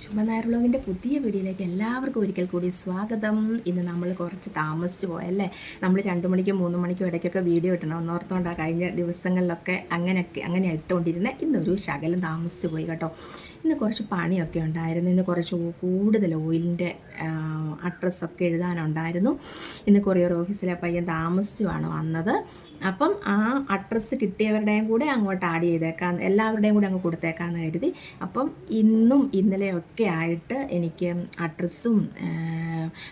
ശുഭനായർ വ്ളോഗിന്റെ പുതിയ വീഡിയോയിലേക്ക് എല്ലാവർക്കും ഒരിക്കൽ കൂടി സ്വാഗതം. ഇന്ന് നമ്മൾ കുറച്ച് താമസിച്ച് പോയല്ലേ? നമ്മൾ രണ്ട് മണിക്കും മൂന്ന് മണിക്കും ഇടയ്ക്കൊക്കെ വീഡിയോ ഇട്ടണം ഒന്നോർത്തോണ്ടാണ് കഴിഞ്ഞ ദിവസങ്ങളിലൊക്കെ അങ്ങനെയൊക്കെ അങ്ങനെ ഇട്ടുകൊണ്ടിരുന്ന ഇന്നൊരു ശകലം താമസിച്ച് പോയി കേട്ടോ. ഇന്ന് കുറച്ച് പണിയൊക്കെ ഉണ്ടായിരുന്നു. ഇന്ന് കുറച്ച് കൂടുതൽ ഓയിലിന്റെ അഡ്രസ്സൊക്കെ എഴുതാനുണ്ടായിരുന്നു. ഇന്ന് കൊറിയർ ഓഫീസിലെ പയ്യൻ താമസിച്ചുമാണ് വന്നത്. അപ്പം ആ അഡ്രസ്സ് കിട്ടിയവരുടെയും കൂടെ അങ്ങോട്ട് ആഡ് ചെയ്തേക്കാം. എല്ലാവരുടെയും കൂടെ അങ്ങ് കൊടുത്തേക്കാന്ന് കരുതി. അപ്പം ഇന്നും ഇന്നലെയൊക്കെ ആയിട്ട് എനിക്ക് അഡ്രസ്സും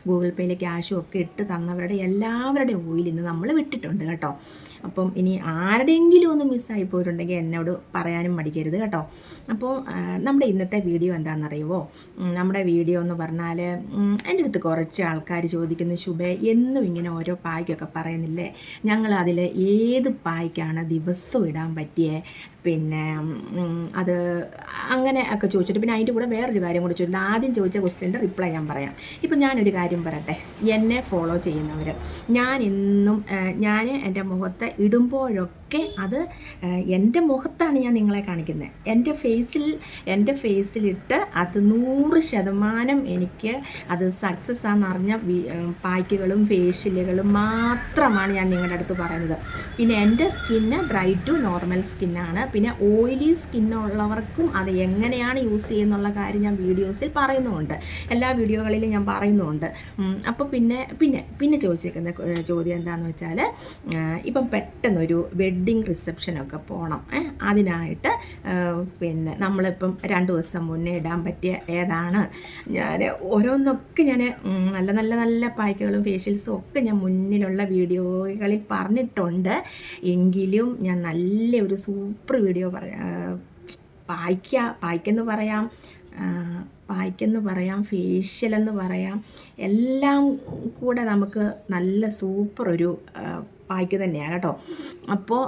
ഗൂഗിൾ പേയിലെ ക്യാഷും ഒക്കെ ഇട്ട് തന്നവരുടെ എല്ലാവരുടെയും ഓയിൽ ഇന്ന് നമ്മൾ വിട്ടിട്ടുണ്ട് കേട്ടോ. അപ്പം ഇനി ആരുടെയെങ്കിലും ഒന്ന് മിസ്സായി പോയിട്ടുണ്ടെങ്കിൽ എന്നോട് പറയാനും മടിക്കരുത് കേട്ടോ. അപ്പോൾ നമ്മുടെ ഇന്നത്തെ വീഡിയോ എന്താണെന്നറിയുമോ നമ്മുടെ വീഡിയോ എന്ന് പറഞ്ഞാൽ എന്റെ അടുത്ത് കുറച്ച് ആൾക്കാർ ചോദിക്കുന്നു ശുഭേ എന്നും ഇങ്ങനെ ഓരോ പായ്ക്കൊക്കെ പറയുന്നില്ലേ? ഞങ്ങൾ അതിൽ ഏത് പായ്ക്കാണ് ദിവസവും ഇടാൻ പറ്റിയേ? പിന്നെ അത് അങ്ങനെ ഒക്കെ ചോദിച്ചിട്ട് പിന്നെ അതിന്റെ കൂടെ വേറൊരു കാര്യം കൂടി ചോദിച്ചിട്ടുണ്ട്. ആദ്യം ചോദിച്ച ക്വസ്റ്റ്യന്റെ റിപ്ലൈ ഞാൻ പറയാം. ഇപ്പം ഞാനൊരു കാര്യം പറയട്ടെ. എന്നെ ഫോളോ ചെയ്യുന്നവർ ഞാൻ ഇന്നും ഞാൻ എന്റെ മുഖത്തെ ഇടുമ്പോഴൊക്കെ അത് എന്റെ മുഖത്താണ് ഞാൻ നിങ്ങളെ കാണിക്കുന്നത്. എന്റെ ഫേസിൽ എന്റെ ഫേസിലിട്ട് അത് നൂറ് ശതമാനം എനിക്ക് അത് സക്സസ് ആണെന്നറിഞ്ഞ പായ്ക്കുകളും ഫേഷ്യലുകളും മാത്രമാണ് ഞാൻ നിങ്ങളുടെ അടുത്ത് പറയുന്നത്. പിന്നെ എന്റെ സ്കിന്ന് ഡ്രൈ ടു നോർമൽ സ്കിന്നാണ് പിന്നെ ഓയിലി സ്കിന്നുള്ളവർക്കും അത് എങ്ങനെയാണ് യൂസ് ചെയ്യുന്നുള്ള കാര്യം ഞാൻ വീഡിയോസിൽ പറയുന്നുമുണ്ട് എല്ലാ വീഡിയോകളിലും ഞാൻ പറയുന്നുമുണ്ട് അപ്പോൾ പിന്നെ പിന്നെ പിന്നെ ചോദിച്ചേക്കുന്ന ചോദ്യം എന്താണെന്ന് വെച്ചാൽ ഇപ്പം പെട്ടെന്നൊരു വെഡ്ഡിങ് റിസപ്ഷനൊക്കെ പോകണം അതിനായിട്ട് പിന്നെ നമ്മളിപ്പം രണ്ട് ദിവസം മുന്നേ ഇടാൻ പറ്റിയ ഏതാണ്? ഞാൻ ഓരോന്നൊക്കെ ഞാൻ നല്ല നല്ല നല്ല പായ്ക്കുകളും ഫേഷ്യൽസും ഒക്കെ ഞാൻ മുന്നിലുള്ള വീഡിയോകളിൽ പറഞ്ഞിട്ടുണ്ട്. എങ്കിലും ഞാൻ നല്ല ഒരു സൂപ്പർ വീഡിയോ പറയാം. പായ്ക്ക പായ്ക്കെന്ന് പറയാം പായ്ക്കെന്ന് പറയാം ഫേഷ്യൽ എന്ന് പറയാം എല്ലാം കൂടെ നമുക്ക് നല്ല സൂപ്പർ ഒരു പായ്ക്ക് തന്നെയാണ് കേട്ടോ. അപ്പോൾ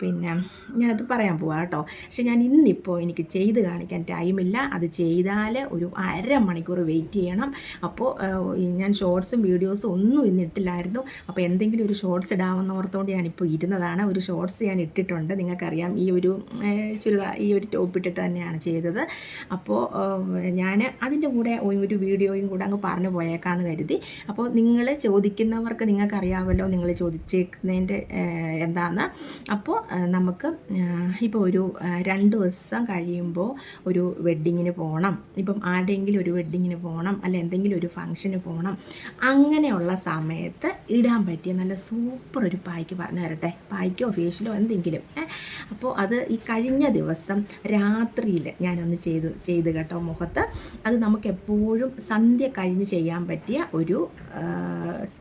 പിന്നെ ഞാനത് പറയാൻ പോവാം കേട്ടോ. പക്ഷെ ഞാൻ ഇന്നിപ്പോൾ എനിക്ക് ചെയ്ത് കാണിക്കാൻ ടൈമില്ല അത് ചെയ്താൽ ഒരു അരമണിക്കൂർ വെയിറ്റ് ചെയ്യണം. അപ്പോൾ ഞാൻ ഷോർട്സും വീഡിയോസും ഒന്നും ഇന്നിട്ടില്ലായിരുന്നു. അപ്പോൾ എന്തെങ്കിലും ഒരു ഷോർട്സ് ഇടാമെന്ന് ഓർത്തുകൊണ്ട് ഞാനിപ്പോൾ ഇരുന്നതാണ്. ഒരു ഷോർട്സ് ഞാൻ ഇട്ടിട്ടുണ്ട്. നിങ്ങൾക്കറിയാം ഈ ഒരു ചുരിദാർ ഈ ഒരു ടോപ്പ് ഇട്ടിട്ട് തന്നെയാണ് ചെയ്തത്. അപ്പോൾ ഞാൻ അതിന്റെ കൂടെ ഒരു വീഡിയോയും കൂടെ അങ്ങ് പറഞ്ഞു പോയേക്കാന്ന് കരുതി. അപ്പോൾ നിങ്ങൾ ചോദിക്കുന്നവർക്ക് നിങ്ങൾക്കറിയാമല്ലോ നിങ്ങൾ ചോദിച്ചേക്കുന്നതിന്റെ എന്താന്ന്. അപ്പോൾ നമുക്ക് ഇപ്പോൾ ഒരു രണ്ട് ദിവസം കഴിയുമ്പോൾ ഒരു വെഡ്ഡിങ്ങിന് പോകണം ഇപ്പം ആരുടെയെങ്കിലും ഒരു വെഡ്ഡിങ്ങിന് പോകണം അല്ലെ എന്തെങ്കിലും ഒരു ഫംഗ്ഷന് പോകണം അങ്ങനെയുള്ള സമയത്ത് ഇടാൻ പറ്റിയ നല്ല സൂപ്പർ ഒരു പായ്ക്ക് പറഞ്ഞു തരട്ടെ. പായ്ക്കോ ഫേഷ്യലോ എന്തെങ്കിലും. അപ്പോൾ അത് ഈ കഴിഞ്ഞ ദിവസം രാത്രിയിൽ ഞാനൊന്ന് ചെയ്ത് ചെയ്ത് കേട്ടോ മുഖത്ത്. അത് നമുക്ക് എപ്പോഴും സന്ധ്യ കഴിഞ്ഞ് ചെയ്യാൻ പറ്റിയ ഒരു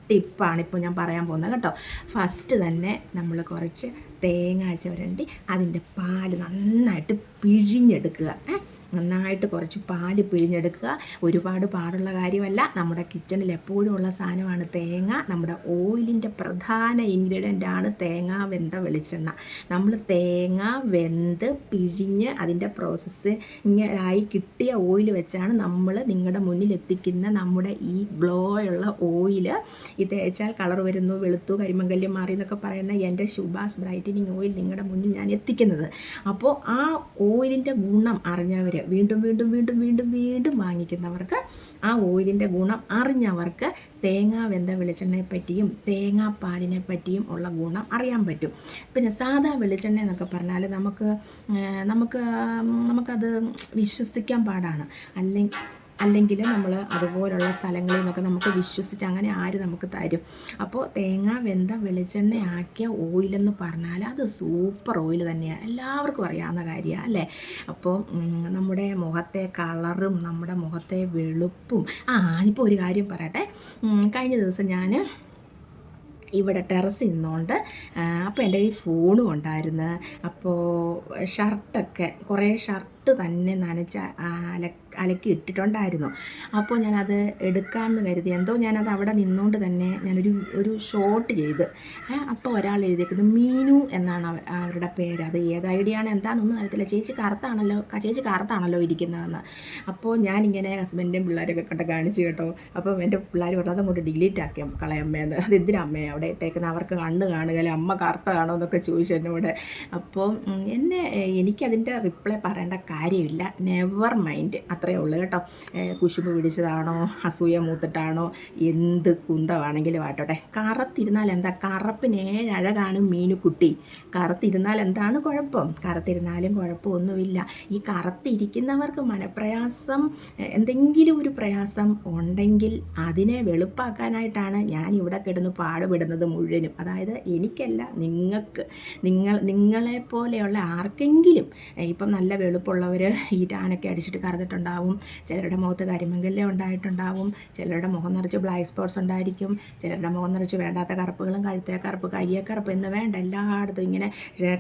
ടിപ്പാണ് ഇപ്പോൾ ഞാൻ പറയാൻ പോകുന്നത് കേട്ടോ. ഫസ്റ്റ് തന്നെ നമ്മൾ കുറച്ച് തേങ്ങ ചുരണ്ടി അതിന്റെ പാൽ നന്നായിട്ട് പിഴിഞ്ഞെടുക്കുക. ഏ നന്നായിട്ട് കുറച്ച് പാൽ പിഴിഞ്ഞെടുക്കുക. ഒരുപാട് പാടുള്ള കാര്യമല്ല. നമ്മുടെ കിച്ചണിൽ എപ്പോഴും ഉള്ള സാധനമാണ് തേങ്ങ. നമ്മുടെ ഓയിലിന്റെ പ്രധാന ഇൻഗ്രീഡിയന്റ് ആണ് തേങ്ങ വെന്ത വെളിച്ചെണ്ണ. നമ്മൾ തേങ്ങ വെന്ത് പിഴിഞ്ഞ് അതിന്റെ പ്രോസസ്സ് ഇങ്ങനായി കിട്ടിയ ഓയിൽ വെച്ചാണ് നമ്മൾ നിങ്ങളുടെ മുന്നിൽ എത്തിക്കുന്ന നമ്മുടെ ഈ ഗ്ലോ ഉള്ള ഓയിൽ ഇത് തേച്ചാൽ കളർ വരുന്നു വെളുത്തു കരിമങ്കല്യം മാറി എന്നൊക്കെ പറയുന്ന എന്റെ ശുഭാസ് ബ്രൈറ്റനിങ് ഓയിൽ നിങ്ങളുടെ മുന്നിൽ ഞാൻ എത്തിക്കുന്നത്. അപ്പോൾ ആ ഓയിലിന്റെ ഗുണം അറിഞ്ഞവർ വീണ്ടും വീണ്ടും വീണ്ടും വീണ്ടും വീണ്ടും വാങ്ങിക്കുന്നവർക്ക് ആ ഓയിലിന്റെ ഗുണം അറിഞ്ഞവർക്ക് തേങ്ങാ വെന്ത വെളിച്ചെണ്ണയെ പറ്റിയും തേങ്ങാപ്പാലിനെ പറ്റിയും ഉള്ള ഗുണം അറിയാൻ പറ്റും. പിന്നെ സാധാ വെളിച്ചെണ്ണ എന്നൊക്കെ പറഞ്ഞാൽ നമുക്ക് നമുക്ക് നമുക്കത് വിശ്വസിക്കാൻ പാടാണ്. അല്ലെങ്കിൽ അല്ലെങ്കിൽ നമ്മൾ അതുപോലുള്ള സ്ഥലങ്ങളിൽ നിന്നൊക്കെ നമുക്ക് വിശ്വസിച്ച് അങ്ങനെ ആര് നമുക്ക് തരും. അപ്പോൾ തേങ്ങ വെന്ത വെളിച്ചെണ്ണ ആക്കിയ ഓയിലെന്ന് പറഞ്ഞാൽ അത് സൂപ്പർ ഓയിൽ തന്നെയാണ് എല്ലാവർക്കും അറിയാവുന്ന കാര്യമാണ് അല്ലേ? അപ്പോൾ നമ്മുടെ മുഖത്തെ കളറും നമ്മുടെ മുഖത്തെ വെളുപ്പും. ആ ഇപ്പോൾ ഒരു കാര്യം പറയട്ടെ. കഴിഞ്ഞ ദിവസം ഞാൻ ഇവിടെ ടെറസ് നിന്നുകൊണ്ട് അപ്പോൾ എന്റെ ഈ ഫോണും ഉണ്ടായിരുന്നു. അപ്പോൾ ഷർട്ടൊക്കെ കുറേ ഷർട്ട് തന്നെ നനച്ച് അല അലക്കി ഇട്ടിട്ടുണ്ടായിരുന്നു. അപ്പോൾ ഞാനത് എടുക്കാമെന്ന് കരുതി. എന്തോ ഞാനത് അവിടെ നിന്നുകൊണ്ട് തന്നെ ഞാനൊരു ഒരു ഷോട്ട് ചെയ്ത് അപ്പോൾ ഒരാൾ എഴുതിയേക്കുന്നത് മീനു എന്നാണ് അവരുടെ പേര്. അത് ഏത് ഐഡിയ ആണ് എന്താണെന്നൊന്നും അറിയത്തില്ല. ചേച്ചി കറുത്താണല്ലോ ചേച്ചി കറുത്താണല്ലോ ഇരിക്കുന്നതെന്ന്. അപ്പോൾ ഞാനിങ്ങനെ ഹസ്ബൻഡും പിള്ളേരൊക്കെ കണ്ട കാണിച്ചു കേട്ടോ. അപ്പം എന്റെ പിള്ളേർ പറഞ്ഞത് അങ്ങോട്ട് ഡിലീറ്റ് ആക്കി കളയമ്മേന്ന്. അത് എന്തിനാ അമ്മയെ അവിടെ ഇട്ടേക്കുന്നത്? അവർക്ക് കണ്ണ് കാണുകയല്ലേ അമ്മ കറുത്തതാണോ എന്നൊക്കെ ചോദിച്ചു എന്നോട്. അപ്പോൾ എന്നെ എനിക്കതിന്റെ റിപ്ലൈ പറയേണ്ട കാര്യമില്ല. നെവർ മൈൻഡ് അത്രയേ ഉള്ളൂ കേട്ടോ. കുശുമ്പ് പിടിച്ചതാണോ? അസൂയ മൂത്തിട്ടാണോ? എന്ത് കുന്തമാണെങ്കിലും ആട്ടോട്ടെ കറത്തിരുന്നാൽ എന്താ? കറുപ്പിന് മീനുക്കുട്ടി. കറുത്തിരുന്നാൽ എന്താണ് കുഴപ്പം? കറുത്തിരുന്നാലും കുഴപ്പമൊന്നുമില്ല. ഈ കറുത്തിരിക്കുന്നവർക്ക് മനപ്രയാസം എന്തെങ്കിലും ഒരു പ്രയാസം ഉണ്ടെങ്കിൽ അതിനെ വെളുപ്പാക്കാനായിട്ടാണ് ഞാൻ ഇവിടെ കിടന്ന് പാടുപെടുന്നത് മുഴുവനും. അതായത് എനിക്കല്ല നിങ്ങൾക്ക് നിങ്ങൾ നിങ്ങളെ പോലെയുള്ള ആർക്കെങ്കിലും ഇപ്പം നല്ല വെളുപ്പുള്ളവർ ഈ ടാനൊക്കെ അടിച്ചിട്ട് കറുത്തിട്ടുണ്ടാവും. ചിലരുടെ മുഖത്ത് കരിമങ്കല്യം ഉണ്ടായിട്ടുണ്ടാവും. ചിലരുടെ മുഖം നിറച്ച് ബ്ലാക്ക് സ്പോട്ട്സ് ഉണ്ടായിരിക്കും. ചിലരുടെ മുഖം നിറച്ച് വേണ്ടാത്ത കറുപ്പുകളും കഴുത്തേ കറുപ്പ് കയ്യേ കറുപ്പ് എന്ന് വേണ്ട എല്ലായിടത്തും ഇങ്ങനെ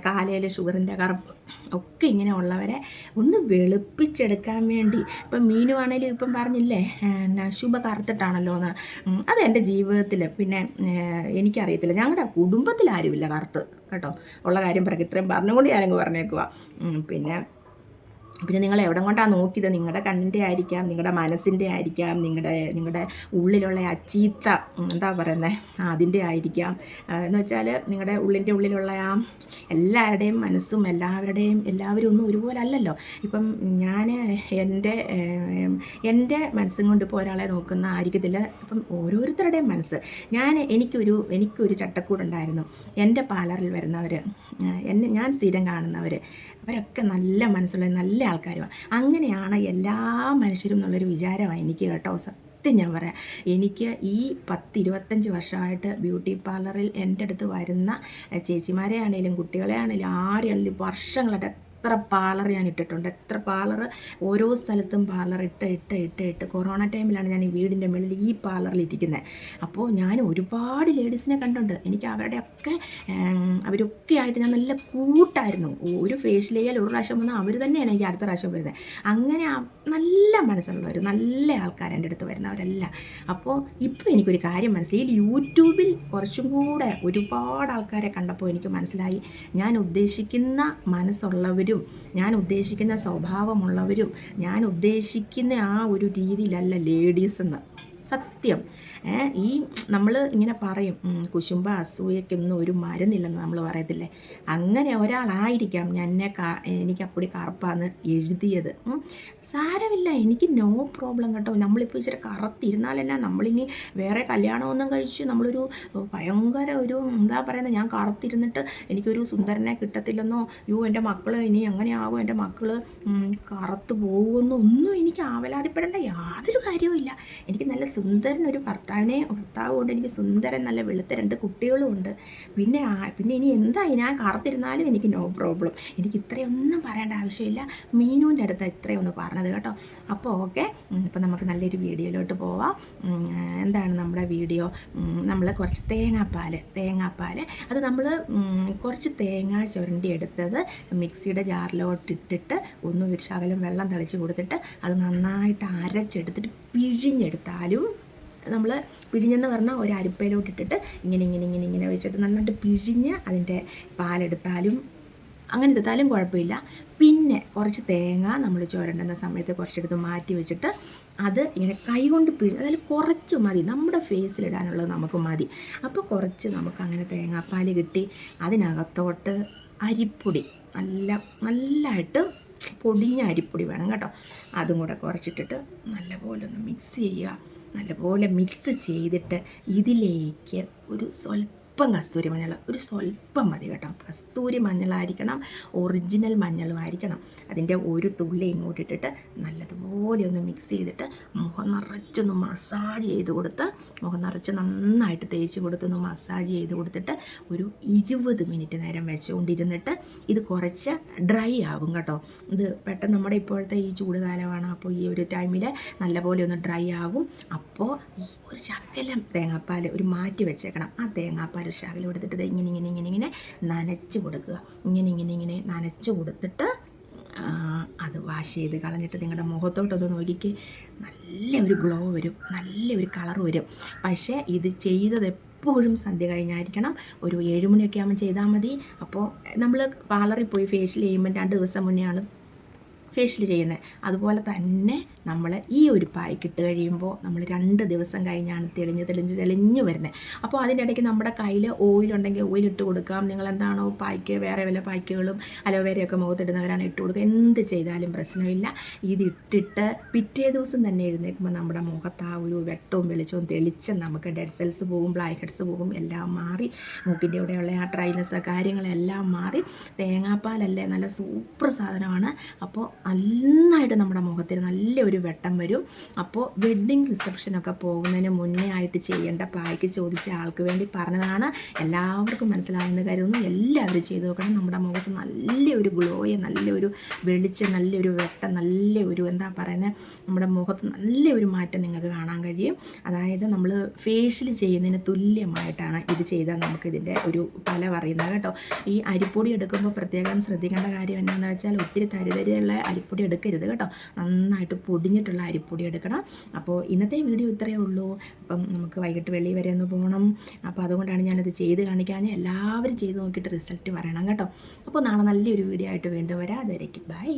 കാലയിൽ ഷുഗറിന്റെ കറുപ്പ് ഒക്കെ ഇങ്ങനെ ഉള്ളവരെ ഒന്ന് വെളുപ്പിച്ചെടുക്കാൻ വേണ്ടി. ഇപ്പം മീനുവാണേലും ഇപ്പം പറഞ്ഞില്ലേ ശുഭ കറുത്തിട്ടാണല്ലോ എന്ന്. അത് എന്റെ ജീവിതത്തിൽ പിന്നെ എനിക്കറിയത്തില്ല. ഞങ്ങളുടെ കുടുംബത്തിൽ ആരുമില്ല കറുത്ത്. കേട്ടോ? ഉള്ള കാര്യം പറയും ഇത്രയും പറഞ്ഞുകൊണ്ട് ഞാനങ്ങ് പറഞ്ഞേക്കുക ഉം, പിന്നെ പിന്നെ നിങ്ങൾ എവിടെ കൊണ്ടാണ് നോക്കിയത്? നിങ്ങളുടെ കണ്ണിന്റെ ആയിരിക്കാം നിങ്ങളുടെ മനസ്സിന്റെ ആയിരിക്കാം നിങ്ങളുടെ നിങ്ങളുടെ ഉള്ളിലുള്ള ആ ചീത്ത എന്താ പറയുന്നത് അതിന്റെ ആയിരിക്കാം. എന്ന് വെച്ചാൽ നിങ്ങളുടെ ഉള്ളിന്റെ ഉള്ളിലുള്ള ആ എല്ലാവരുടെയും മനസ്സും എല്ലാവരുടെയും എല്ലാവരും ഒന്നും ഒരുപോലെ അല്ലല്ലോ. ഇപ്പം ഞാൻ എന്റെ എന്റെ മനസ്സും കൊണ്ട് ഇപ്പോൾ ഒരാളെ നോക്കുന്ന ആയിരിക്കത്തില്ല. ഇപ്പം ഓരോരുത്തരുടെയും മനസ്സ്. ഞാൻ എനിക്കൊരു എനിക്കൊരു ചട്ടക്കൂടുണ്ടായിരുന്നു. എന്റെ പാർലറിൽ വരുന്നവർ എന്നെ ഞാൻ സ്ഥിരം കാണുന്നവർ അവരൊക്കെ നല്ല മനസ്സുള്ള നല്ല ആൾക്കാരുമാണ് അങ്ങനെയാണ് എല്ലാ മനുഷ്യരും എന്നുള്ളൊരു വിചാരമാണ് എനിക്ക് കേട്ടോ. സത്യം ഞാൻ പറയാം. എനിക്ക് ഈ പത്ത് ഇരുപത്തഞ്ച് വർഷമായിട്ട് ബ്യൂട്ടി പാർലറിൽ എന്റെ അടുത്ത് വരുന്ന ചേച്ചിമാരെ ആണെങ്കിലും കുട്ടികളെ ആണെങ്കിലും ആരെയാണെങ്കിലും വർഷങ്ങളായിട്ട് എത്ര പാർലർ ഞാൻ ഇട്ടിട്ടുണ്ട്. എത്ര പാർലർ ഓരോ സ്ഥലത്തും പാർലർ ഇട്ട് ഇട്ട് ഇട്ട് ഇട്ട്. കൊറോണ ടൈമിലാണ് ഞാൻ ഈ വീടിന്റെ മുകളിൽ ഈ പാർലറിൽ ഇരിക്കുന്നത് അപ്പോൾ ഞാൻ ഒരുപാട് ലേഡീസിനെ കണ്ടുണ്ട് എനിക്ക് അവരുടെയൊക്കെ അവരൊക്കെ ആയിട്ട് ഞാൻ നല്ല കൂട്ടായിരുന്നു. ഒരു ഫേഷ്യൽ ചെയ്യാൽ ഒരു പ്രാവശ്യം വന്നാൽ അവർ തന്നെയാണ് എനിക്ക് അടുത്ത പ്രാവശ്യം വരുന്നത് അങ്ങനെ നല്ല മനസ്സുള്ളവർ നല്ല ആൾക്കാർ എന്റെ അടുത്ത് വരുന്നവരെല്ലാം. അപ്പോൾ ഇപ്പോൾ എനിക്കൊരു കാര്യം മനസ്സിലായി. യൂട്യൂബിൽ കുറച്ചും കൂടെ ഒരുപാട് ആൾക്കാരെ കണ്ടപ്പോൾ എനിക്ക് മനസ്സിലായി. ഞാൻ ഉദ്ദേശിക്കുന്ന മനസ്സുള്ളവരും ഞാൻ ഉദ്ദേശിക്കുന്ന സ്വഭാവമുള്ളവരും ഞാൻ ഉദ്ദേശിക്കുന്ന ആ ഒരു രീതിയിലല്ല ലേഡീസ് എന്ന്. സത്യം. ഈ നമ്മൾ ഇങ്ങനെ പറയും കുശുമ്പ അസൂയക്കൊന്നും ഒരു മരുന്നില്ലെന്ന് നമ്മൾ പറയത്തില്ലേ? അങ്ങനെ ഒരാളായിരിക്കാം എന്നെ കാ എനിക്ക് അപ്പടി കറുപ്പാന്ന് എഴുതിയത്. സാരമില്ല എനിക്ക് നോ പ്രോബ്ലം കേട്ടോ. നമ്മളിപ്പോൾ ഇച്ചിരി കറുത്തിരുന്നാലെന്നാ നമ്മളിനി വേറെ കല്യാണമൊന്നും കഴിച്ച് നമ്മളൊരു ഭയങ്കര ഒരു എന്താ പറയുന്നത് ഞാൻ കറുത്തിരുന്നിട്ട് എനിക്കൊരു സുന്ദരനെ കിട്ടത്തില്ലെന്നോ യോ എന്റെ മക്കൾ ഇനി എങ്ങനെയാകും എന്റെ മക്കൾ കറുത്ത് പോകുമെന്നോ ഒന്നും എനിക്ക് ആവലാതിപ്പെടേണ്ട യാതൊരു കാര്യവുമില്ല. എനിക്ക് നല്ല സുന്ദരനൊരു ഭർത്താവിനെ ഭർത്താവ് കൊണ്ട് എനിക്ക് സുന്ദരൻ നല്ല വെളുത്ത രണ്ട് കുട്ടികളും ഉണ്ട്. പിന്നെ പിന്നെ ഇനി എന്തായി? ഞാൻ കറുത്തിരുന്നാലും എനിക്ക് നോ പ്രോബ്ലം എനിക്ക് ഇത്രയൊന്നും പറയേണ്ട ആവശ്യമില്ല. മീനുവിന്റെ അടുത്ത് ഇത്രയൊന്ന് പറഞ്ഞത് കേട്ടോ. അപ്പോൾ ഓക്കെ ഇപ്പം നമുക്ക് നല്ലൊരു വീഡിയോയിലോട്ട് പോവാം. എന്താണ് നമ്മുടെ വീഡിയോ? നമ്മൾ കുറച്ച് തേങ്ങാപ്പാൽ തേങ്ങാപ്പാൽ അത് നമ്മൾ കുറച്ച് തേങ്ങ ചുരണ്ടി എടുത്തത് മിക്സിയുടെ ജാറിലോട്ട് ഇട്ടിട്ട് ഒന്ന് ഒരു വെള്ളം തളിച്ച് കൊടുത്തിട്ട് അത് നന്നായിട്ട് അരച്ചെടുത്തിട്ട് പിഴിഞ്ഞെടുത്താലും നമ്മൾ പിഴിഞ്ഞെന്ന് പറഞ്ഞാൽ ഒരു അരിപ്പയിലോട്ട് ഇട്ടിട്ട് ഇങ്ങനെ ഇങ്ങനെ ഇങ്ങനെ ഇങ്ങനെ വെച്ചിട്ട് നന്നായിട്ട് പിഴിഞ്ഞ് അതിന്റെ പാലെടുത്താലും അങ്ങനെ എടുത്താലും കുഴപ്പമില്ല. പിന്നെ കുറച്ച് തേങ്ങ നമ്മൾ ചുരണ്ടുന്ന സമയത്ത് കുറച്ചെടുത്ത് മാറ്റി വെച്ചിട്ട് അത് ഇങ്ങനെ കൈകൊണ്ട് പിഴി അതായത് കുറച്ച് മതി. നമ്മുടെ ഫേസിലിടാനുള്ളത് നമുക്ക് മതി. അപ്പോൾ കുറച്ച് നമുക്ക് അങ്ങനെ തേങ്ങാപ്പാൽ കിട്ടി. അതിനകത്തോട്ട് അരിപ്പൊടി നല്ല നല്ലതായിട്ട് പൊടിഞ്ഞ അരിപ്പൊടി വേണം കേട്ടോ. അതും കൂടെ കുറച്ചിട്ടിട്ട് നല്ലപോലെ ഒന്ന് മിക്സ് ചെയ്യുക. നല്ലപോലെ മിക്സ് ചെയ്തിട്ട് ഇതിലേക്ക് ഒരു സ്വല്പം കസ്തൂരി മഞ്ഞൾ. ഒരു സ്വല്പം മതി കേട്ടോ. കസ്തൂരി മഞ്ഞളായിരിക്കണം ഒറിജിനൽ മഞ്ഞളും ആയിരിക്കണം അതിന്റെ ഒരു തുള്ളി ഇങ്ങോട്ട് ഇട്ടിട്ട് നല്ലതുപോലെ ഒന്ന് മിക്സ് ചെയ്തിട്ട് മുഖം നിറച്ചൊന്ന് മസാജ് ചെയ്ത് കൊടുത്ത് മുഖം നിറച്ച് നന്നായിട്ട് തേച്ച് കൊടുത്തൊന്ന് മസാജ് ചെയ്ത് കൊടുത്തിട്ട് ഒരു ഇരുപത് മിനിറ്റ് നേരം വെച്ചുകൊണ്ടിരുന്നിട്ട് ഇത് കുറച്ച് ഡ്രൈ ആവും കേട്ടോ. ഇത് പെട്ടെന്ന് നമ്മുടെ ഇപ്പോഴത്തെ ഈ ചൂട് കാലമാണ് അപ്പോൾ ഈ ഒരു ടൈമിൽ നല്ലപോലെ ഒന്ന് ഡ്രൈ ആകും. അപ്പോൾ ശകലം തേങ്ങാപ്പാൽ ഒരു മാറ്റി വെച്ചേക്കണം. ആ തേങ്ങാപ്പാൽ ഒരു ശകലം എടുത്തിട്ട് ഇങ്ങനെ ഇങ്ങനെ ഇങ്ങനെ ഇങ്ങനെ നനച്ച് കൊടുക്കുക. ഇങ്ങനെ ഇങ്ങനെ ഇങ്ങനെ നനച്ച് കൊടുത്തിട്ട് അത് വാഷ് ചെയ്ത് കളഞ്ഞിട്ട് നിങ്ങളുടെ മുഖത്തോട്ടൊന്ന് നോക്കിക്ക്. നല്ല ഒരു ഗ്ലോ വരും. നല്ല ഒരു കളർ വരും. പക്ഷേ ഇത് ചെയ്തത് എപ്പോഴും സന്ധ്യ കഴിഞ്ഞായിരിക്കണം. ഒരു ഏഴുമണിയൊക്കെ ആകുമ്പോൾ ചെയ്താൽ മതി. അപ്പോൾ നമ്മൾ പാർലറിൽ പോയി ഫേഷ്യൽ ചെയ്യുമ്പോൾ രണ്ട് ദിവസം മുന്നേ ആണ് ഫേഷ്യൽ ചെയ്യുന്നത് അതുപോലെ തന്നെ നമ്മൾ ഈ ഒരു പായ്ക്ക് ഇട്ട് കഴിയുമ്പോൾ നമ്മൾ രണ്ട് ദിവസം കഴിഞ്ഞാണ് തെളിഞ്ഞ് തെളിഞ്ഞ് തെളിഞ്ഞ് വരുന്നത് അപ്പോൾ അതിന്റെ ഇടയ്ക്ക് നമ്മുടെ കയ്യിൽ ഓയിലുണ്ടെങ്കിൽ ഓയിൽ ഇട്ട് കൊടുക്കാം. നിങ്ങൾ എന്താണോ പായ്ക്ക് വേറെ വല്ല പായ്ക്കുകളും അലോവേരയൊക്കെ മുഖത്തിടുന്നവരാണ് ഇട്ട് കൊടുക്കുക. എന്ത് ചെയ്താലും പ്രശ്നമില്ല. ഇത് ഇട്ടിട്ട് പിറ്റേ ദിവസം തന്നെ എഴുന്നേൽക്കുമ്പോൾ നമ്മുടെ മുഖത്ത് ആ ഒരു വെട്ടവും വെളിച്ചവും തെളിച്ചും നമുക്ക് ഡെഡ് സെൽസ് പോകും ബ്ലാക്ക് ഹെഡ്സ് പോകും എല്ലാം മാറി മൂക്കിന്റെ ഇവിടെയുള്ള ആ ഡ്രൈനെസ് കാര്യങ്ങളെല്ലാം മാറി തേങ്ങാപ്പാലല്ലേ? നല്ല സൂപ്പർ സാധനമാണ്. അപ്പോൾ നന്നായിട്ട് നമ്മുടെ മുഖത്തിന് നല്ലൊരു വെട്ടം വരും. അപ്പോൾ വെഡ്ഡിങ് റിസപ്ഷനൊക്കെ പോകുന്നതിന് മുന്നേ ആയിട്ട് ചെയ്യേണ്ട പായ്ക്ക് ചോദിച്ച ആൾക്ക് വേണ്ടി പറഞ്ഞതാണ്. എല്ലാവർക്കും മനസ്സിലാകുന്ന കാര്യമൊന്നും എല്ലാവരും ചെയ്ത് നോക്കണം. നമ്മുടെ മുഖത്ത് നല്ലൊരു ഗ്ലോയെ നല്ലൊരു വെളിച്ചം നല്ലൊരു വെട്ടം നല്ലൊരു എന്താ പറയുന്നത് നമ്മുടെ മുഖത്ത് നല്ലൊരു മാറ്റം നിങ്ങൾക്ക് കാണാൻ കഴിയും. അതായത് നമ്മൾ ഫേഷ്യൽ ചെയ്യുന്നതിന് തുല്യമായിട്ടാണ് ഇത് ചെയ്താൽ നമുക്കിതിന്റെ ഒരു ഫലം അറിയുന്നത് കേട്ടോ. ഈ അരിപ്പൊടി എടുക്കുമ്പോൾ പ്രത്യേകം ശ്രദ്ധിക്കേണ്ട കാര്യം എന്താണെന്ന് വെച്ചാൽ ഒത്തിരി തരിതരിയുള്ള അരിപ്പൊടി എടുക്കരുത് കേട്ടോ. നന്നായിട്ട് പൊടിഞ്ഞിട്ടുള്ള അരിപ്പൊടി എടുക്കണം. അപ്പോൾ ഇന്നത്തെ വീഡിയോ ഇത്രയേ ഉള്ളൂ. അപ്പം നമുക്ക് വൈകിട്ട് വെള്ളി വരെ ഒന്ന് പോകണം അപ്പോൾ അതുകൊണ്ടാണ് ഞാനത് ചെയ്ത് കാണിക്കാൻ. എല്ലാവരും ചെയ്ത് നോക്കിയിട്ട് റിസൾട്ട് പറയണം കേട്ടോ. അപ്പോൾ നാളെ നല്ലൊരു വീഡിയോ ആയിട്ട് വീണ്ടും വരാം. അതുവരേക്കും. ബൈ